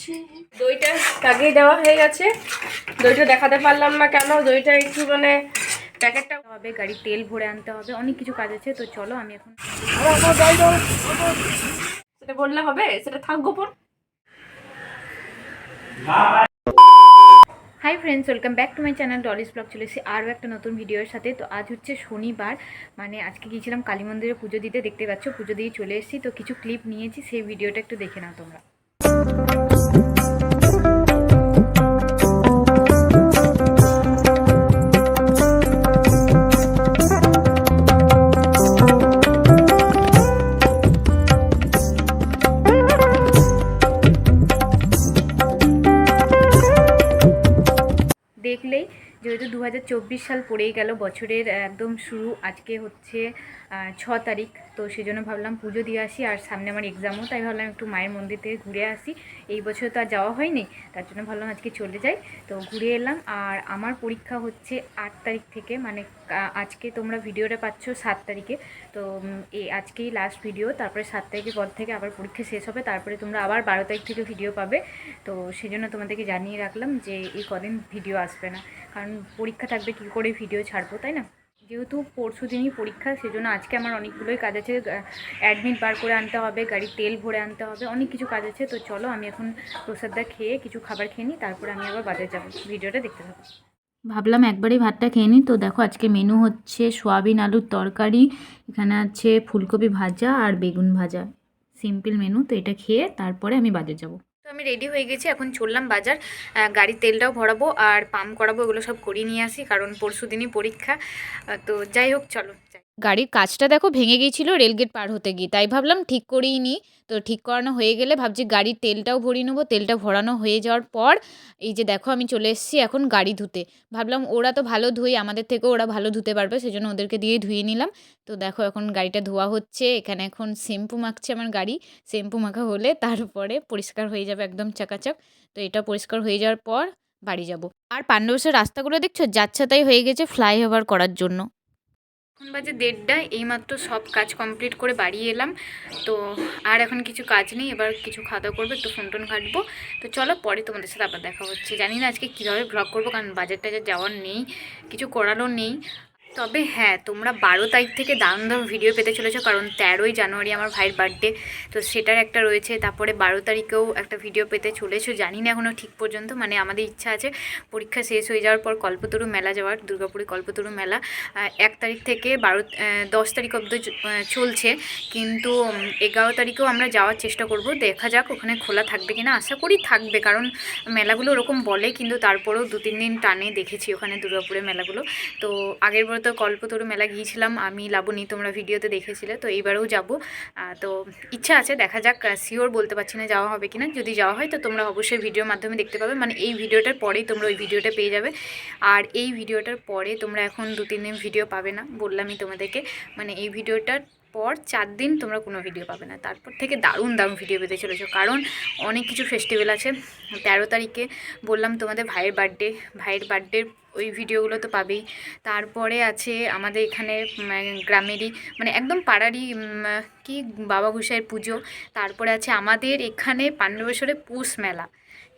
পেয়েছি দইটা আগেই দেওয়া হয়ে গেছে। দইটা দেখাতে পারলাম না কেন, দইটা একটু মানে প্যাকেটটা হবে গাড়ি তেল ভরে আনতে হবে, অনেক কিছু কাজ আছে, তো চলো আমি এখন সেটা বললে হবে, সেটা থাকব পর hi friends welcome back to my channel Dolly's blog চলে এসেছি আরও একটা নতুন ভিডিওর সাথে। তো আজ হচ্ছে শনিবার মানে আজকে গিয়েছিলাম কালী মন্দিরে পুজো দিতে, দেখতে পাচ্ছ, পুজো দিয়ে চলে এসেছি, তো কিছু ক্লিপ নিয়েছি, সেই ভিডিওটা একটু দেখে নাও তোমরা। যেহেতু দু হাজার চব্বিশ সাল পড়েই গেল বছরের একদম শুরু। আজকে হচ্ছে ছ তারিখ। তো সেই জন্য ভাবলাম পুজো দিয়ে আসি, আর সামনে আমার এক্সামও তাই ভাবলাম একটু মায়ের মন্দির থেকে ঘুরে আসি। এই বছর তো আর যাওয়া হয়নি, তার জন্য ভাবলাম আজকে চলে যাই। তো ঘুরে এলাম, আর আমার পরীক্ষা হচ্ছে আট তারিখ থেকে মানে আজকে তোমরা ভিডিওটা পাচ্ছ সাত তারিখে। তো এই আজকেই লাস্ট ভিডিও তারপরে সাত তারিখের পর থেকে আবার পরীক্ষা শেষ হবে, তারপরে তোমরা আবার বারো তারিখ থেকে ভিডিও পাবে। তো সেই জন্য তোমাদেরকে জানিয়ে রাখলাম যে এই কদিন ভিডিও আসবে না, কারণ পরীক্ষা থাকবে কী করে ভিডিও ছাড়বো, তাই না? যেহেতু পরশু দিনই পরীক্ষা, সেজন্য আজকে আমার অনেকগুলোই কাজ আছে। অ্যাডমিট বার করে আনতে হবে, গাড়ির তেল ভরে আনতে হবে, অনেক কিছু কাজ আছে। তো চলো, আমি এখন প্রসাদটা খেয়ে কিছু খাবার খেয়ে নিই, তারপরে আমি আবার বাজারে যাব। ভিডিওটা দেখতে থাকো। ভাবলাম একবারই ভাতটা খেয়ে নিই। তো দেখো, আজকে মেনু হচ্ছে সোয়াবিন আলুর তরকারি, এখানে আছে ফুলকপি ভাজা আর বেগুন ভাজা। সিম্পল মেনু তো এটা খেয়ে তারপরে আমি বাজার যাব। আমি রেডি হয়ে গেছি, এখন চললাম বাজার গাড়ি গাড়ির তেলটাও ভরাবো আর পাম্প করাবো, এগুলো সব করিয়ে নিয়ে আসি, কারণ পরশু দিনই পরীক্ষা তো যাই হোক, চলো। গাড়ির কাজটা দেখো ভেঙে গিয়েছিল রেলগেট পার হতে গিয়ে। তাই ভাবলাম ঠিক করেই নিই। তো ঠিক করানো হয়ে গেলে ভাবছি গাড়ির তেলটাও ভরিয়ে নেব, তেলটা ভরানো হয়ে যাওয়ার পর এই যে দেখো আমি চলে এসেছি এখন গাড়ি ধুতে। ভাবলাম ওরা তো ভালো ধুই আমাদের থেকেও ওরা ভালো ধুতে পারবে, সেজন্য ওদেরকে দিয়েই ধুয়ে নিলাম। তো দেখো এখন গাড়িটা ধোয়া হচ্ছে, এখানে এখন শ্যাম্পু মাখছে আমার গাড়ি। শ্যাম্পু মাখা হলে তারপরে পরিষ্কার হয়ে যাবে একদম চাকাচাক। তো এটা পরিষ্কার হয়ে যাওয়ার পর বাড়ি যাব। আর পাণ্ডবসের রাস্তাগুলো দেখছ? যাচ্ছে তাই হয়ে গেছে ফ্লাইওভার করার জন্য। এখন বাজে দেড়টা, এইমাত্র সব কাজ কমপ্লিট করে বাড়ি এলাম। তো আর এখন কিছু কাজ নেই, এবার কিছু খাওয়া করবে, একটু ফোন টোন ঘাটবো। তো চলো পরে তোমাদের সাথে আবার দেখা হচ্ছে। জানি না আজকে কীভাবে ব্লগ করব, কারণ বাজার টাজার যাওয়ার নেই, কিছু করারও নেই। তবে হ্যাঁ তোমরা বারো তারিখ থেকে দারুণ দারুণ ভিডিও পেতে চলেছো, কারণ তেরোই জানুয়ারি আমার ভাইয়ের বার্থডে তো সেটার একটা রয়েছে। তারপরে বারো তারিখেও একটা ভিডিও পেতে চলেছো, জানি না এখনও ঠিক পর্যন্ত মানে আমাদের ইচ্ছা আছে পরীক্ষা শেষ হয়ে যাওয়ার পর কল্পতরু মেলা যাওয়ার, দুর্গাপুরে কল্পতরু মেলা। এক তারিখ থেকে বারো দশ তারিখ অব্দি চলছে, কিন্তু এগারো তারিখেও আমরা যাওয়ার চেষ্টা করব। দেখা যাক ওখানে খোলা থাকবে কিনা, আশা করি থাকবে, কারণ মেলাগুলো ওরকম বলে, কিন্তু তারপরেও দু তিন দিন টানে দেখেছি ওখানে দুর্গাপুরের মেলাগুলো। তো আগের তো কল্পতরু মেলা গিয়েছিলাম, আমি, লাবণী, তোমরা ভিডিওতে দেখেছিলে, তো এইবারেও যাব। তো ইচ্ছা আছে, দেখা যাক শিওর বলতে পারছি না যাওয়া হবে কিনা। যদি যাওয়া হয়, তো তোমরা অবশ্যই ভিডিওর মাধ্যমে দেখতে পাবে। মানে এই ভিডিওটার পরেই তোমরা ওই ভিডিওটা পেয়ে যাবে। আর এই ভিডিওটার পরে তোমরা এখন দু তিন দিন ভিডিও পাবে না, বললামই তোমাদেরকে। মানে এই ভিডিওটার পর চার দিন তোমরা কোনো ভিডিও পাবে না। তারপর থেকে দারুণ দারুণ ভিডিও পেতে চলেছো। কারণ অনেক কিছু ফেস্টিভ্যাল আছে। তেরো তারিখে বললাম তোমাদের ভাইয়ের বার্থডে ভাইয়ের বার্থডের ওই ভিডিওগুলো তো পাবেই। তারপরে আছে আমাদের এখানে গ্রামেরই মানে একদম পাড়ারই কি বাবা গোসাইয়ের পুজো। তারপরে আছে আমাদের এখানে পাণ্ডবেশ্বরে পুষ মেলা।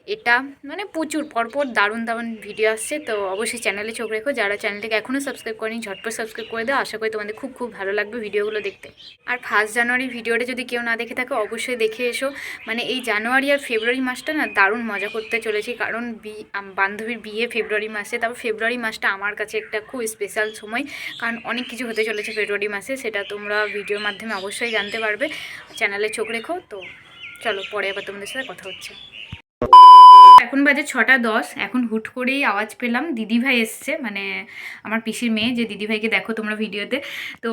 এটা মানে প্রচুর, পরপর দারুণ দারুণ ভিডিও আসছে। তো অবশ্যই চ্যানেলে চোখ রেখো। যারা চ্যানেলটাকে এখনও সাবস্ক্রাইব করেনি, ঝটপট সাবস্ক্রাইব করে দাও। আশা করি তোমাদের খুব খুব ভালো লাগবে ভিডিওগুলো দেখতে। আর ফার্স্ট জানুয়ারি ভিডিওটা যদি কেউ না দেখে থাকে, অবশ্যই দেখে এসো। মানে এই জানুয়ারি আর ফেব্রুয়ারি মাসটা না দারুণ মজা করতে চলেছি। কারণ বি বান্ধবীর বিয়ে ফেব্রুয়ারি মাসে। তারপর ফেব্রুয়ারি মাসটা আমার কাছে একটা খুব স্পেশাল সময়। কারণ অনেক কিছু হতে চলেছে ফেব্রুয়ারি মাসে। সেটা তোমরা ভিডিওর মাধ্যমে অবশ্যই জানতে পারবে। চ্যানেলে চোখ রেখো। তো চলো, পরে আবার তোমাদের সাথে কথা হচ্ছে। এখন বাজে ছটা দশ, এখন হুট করেই আওয়াজ পেলাম। দিদিভাই এসছে মানে আমার পিসির মেয়ে, যে দিদিভাইকে দেখো তোমরা ভিডিওতে। তো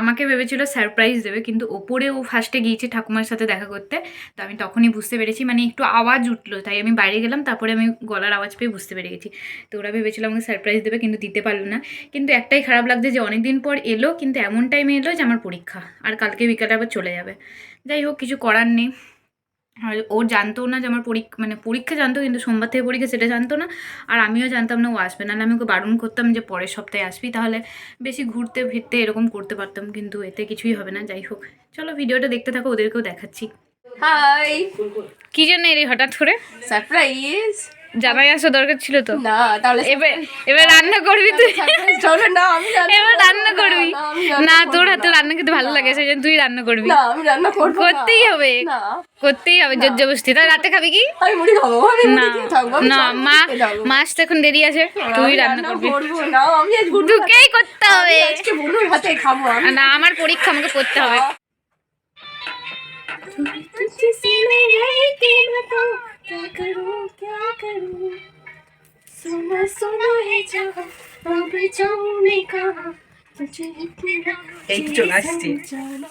আমাকে ভেবেছিল সারপ্রাইজ দেবে, কিন্তু ওপরে ও ফার্স্টে গিয়েছে ঠাকুমার সাথে দেখা করতে। তো আমি তখনই বুঝতে পেরেছি মানে একটু আওয়াজ উঠল, তাই আমি বাইরে গেলাম, তারপরে আমি গলার আওয়াজ পেয়ে বুঝতে পেরে গেছি। তো ওরা ভেবেছিল আমাকে সারপ্রাইজ দেবে, কিন্তু দিতে পারল না। কিন্তু একটাই খারাপ লাগছে যে অনেক দিন পর এলো, কিন্তু এমন টাইমে এলো যে আমার পরীক্ষা, আর কালকে বিকালে আবার চলে যাবে। যাই হোক, কিছু করার নেই। আর ও জানতো না যে আমার পরীক্ষা মানে পরীক্ষা জানতো কিন্তু সোমবার থেকে পরীক্ষা সেটা জানতো না। আর আমিও জানতাম না ও আসবে। নাহলে আমি ওকে বারণ করতাম যে পরের সপ্তাহে আসবি তাহলে বেশি ঘুরতে ফিরতে এরকম করতে পারতাম কিন্তু এতে কিছুই হবে না যাই হোক। চলো ভিডিওটা দেখতে থাকো ওদেরকেও দেখাচ্ছি। হাই! কি জন্য এর হঠাৎ করে? সারপ্রাইজ! জানাই আসা দরকার ছিল তো না তাহলে এবার এবার রান্না করবি তুই surprise চলো না আমি রান্না এবার করবো রান্না করবি না, আমি রান্না না করবো তোর হাতে না। রান্না খেতে ভালো লাগে সেই জন্য তুই রান্না করবি না আমি রান্না করবো না। করতেই হবে না করতেই হবে জোর জবরদস্তি তাই রাতে খাবি কি আমি মুড়ি খাবো আমি না মুড়ি খেয়ে থাকবো আমি না সব মা খেয়ে থাকবো। মাস তো এখন দেরি আছে না, তুই আমি রান্না করবি করবো না আমি আজ বুনুর হাতে- তোকেই করতে হবে আমি আজকে বুনুর হাতে খাবো আমি না আমার পরীক্ষা আমাকে করতে হবে तुझसे मैं रहती बताऊं क्या करूं क्या करूं सुना सुना है जहाँ अब जाऊं मैं कहाँ तुझे इतना এই তো চলে আসছি। जाना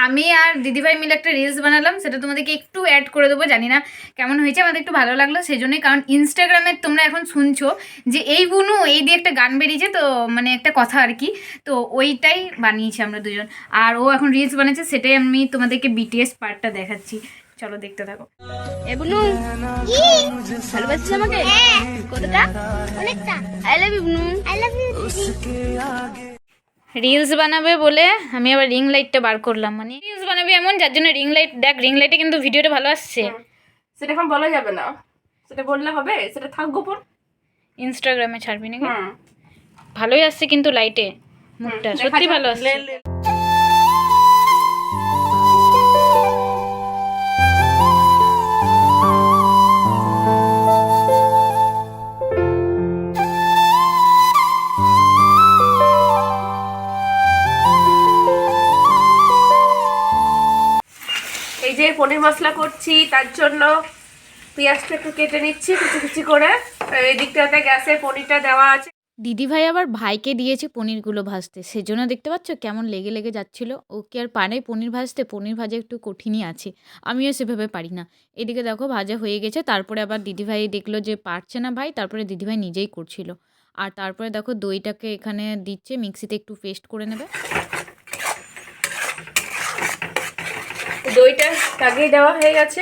আমি আর দিদিভাই মিলে একটা রিলস বানালাম সেটা তোমাদেরকে একটু অ্যাড করে দেবো জানি না কেমন হয়েছে আমাদের একটু ভালো লাগলো সেই জন্যই কারণ ইনস্টাগ্রামে তোমরা এখন শুনছো যে এই বুনু এই দিয়ে একটা গান বেরিয়েছে তো মানে একটা কথা আর কি তো ওইটাই বানিয়েছি আমরা দুজন আর ও এখন রিলস বানিয়েছে সেটাই আমি তোমাদেরকে বিটিএস পার্টটা দেখাচ্ছি চলো দেখতে থাকো এবনু ভালোবাসিস আমাকে? কতটা? অনেকটা। আই লাভ ইউ বুনু আই লাভ ইউ রিলস বানাবে বলে আমি আবার রিং লাইটটা বার করলাম। মানে রিলস বানাবে এমন যার জন্য রিং লাইট দেখ রিং লাইটে কিন্তু ভিডিওটা ভালো আসছে। সেটা এখন বলা যাবে না। সেটা বললে হবে সেটা থাক গোপন। ইনস্টাগ্রামে ছাড়বি নাকি? ভালোই আসছে কিন্তু লাইটে মুখটা সত্যি ভালো আসছে। মশলা করছি, তার জন্য পেঁয়াজটা একটু কেটে নিচ্ছি কুচি কুচি করে। এদিকটাতে গ্যাসে পনিরটা দেওয়া আছে। দিদিভাই আবার ভাইকে দিয়েছে পনিরগুলো ভাজতে। সেজন্য দেখতে পাচ্ছ কেমন লেগে লেগে যাচ্ছিল। ওকে আর পারে পনির ভাজতে, পনির ভাজা একটু কঠিনই আছে। আমিও সেভাবে পারি না। এদিকে দেখো ভাজা হয়ে গেছে, তারপরে আবার দিদিভাই দেখল যে পারছে না ভাই, তারপরে দিদিভাই নিজেই করছিল। আর তারপরে দেখো দইটাকে এখানে দিচ্ছে, মিক্সিতে একটু পেস্ট করে নেবে। দইটা আগেই দেওয়া হয়ে গেছে।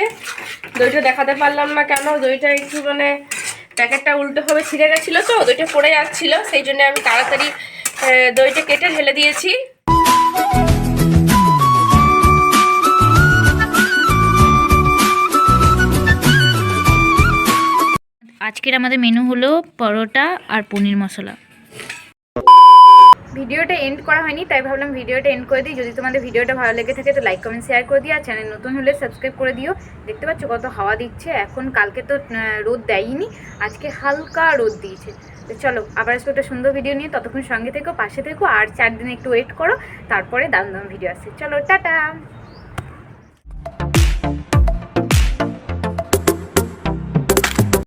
দইটা দেখাতে পারলাম না কেন, দইটা একটু মানে প্যাকেটটা উল্টোভাবে ছিঁড়ে গেছিল তো, দইটা পড়ে যাচ্ছিল, সেই জন্য আমি তাড়াতাড়ি দইটা কেটে ঢেলে দিয়েছি। আজকের আমাদের মেনু হলো পরোটা আর পনির মশলা। ভিডিওটা এন্ড করা হয়নি, তাই ভাবলাম ভিডিওটা এন্ড করে দিই। যদি তোমাদের ভিডিওটা ভালো লেগে থাকে তো লাইক কমেন্ট শেয়ার করে দিও, আর চ্যানেল নতুন হলে সাবস্ক্রাইব করে দিও। দেখতে পাচ্ছ কত হাওয়া দিচ্ছে, এখন কালকে তো রোদ দেয়নি আজকে হালকা রোদ দিয়েছে। তো চলো, আবার আজকে একটা সুন্দর ভিডিও নিয়ে, ততক্ষণ সঙ্গে থেকো, পাশে থেকো, আর চার দিন একটু ওয়েট করো, তারপরে দাম দাম ভিডিও আসছে। চলো, টাটা!